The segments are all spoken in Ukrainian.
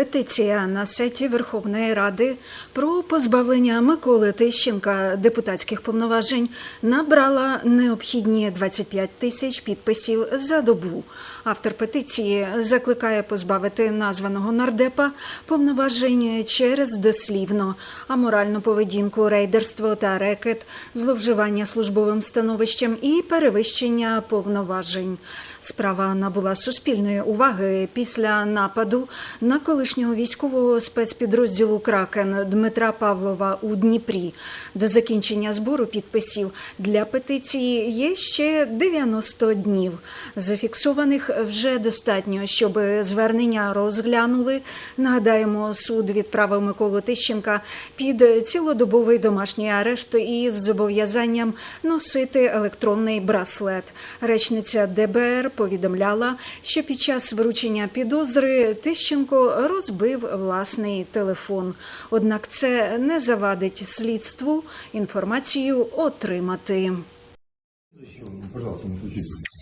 Петиція на сайті Верховної Ради про позбавлення Миколи Тищенка депутатських повноважень набрала необхідні 25 тисяч підписів за добу. Автор петиції закликає позбавити названого нардепа повноважень через дослівно аморальну поведінку, рейдерство та рекет, зловживання службовим становищем і перевищення повноважень. Справа набула суспільної уваги після нападу на колишнього військового спецпідрозділу Кракен Дмитра Павлова у Дніпрі. До закінчення збору підписів для петиції є ще 90 днів. Зафіксованих вже достатньо, щоб звернення розглянули. Нагадаємо, суд відправив Миколу Тищенка під цілодобовий домашній арешт із зобов'язанням носити електронний браслет. Речниця ДБР повідомляла, що під час вручення підозри Тищенко розбив власний телефон. Однак це не завадить слідству інформацію отримати.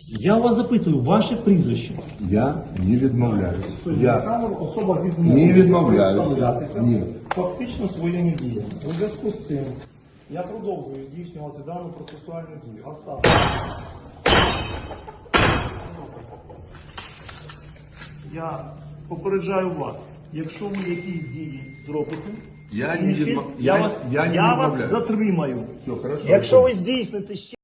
Я вас запитую, ваше прізвище. Я не відмовляюсь. Я Камеру особа Не представлятися Ні. фактично своїми діями. У зв'язку з цим я продовжую здійснювати дану процесуальну дію. А саме я попереджаю вас, якщо ви якісь дії зробите, Я не відмов- я, я- вас, я не вас відмовляюсь. затримаю. Все, хорошо. Якщо ви здійсните ще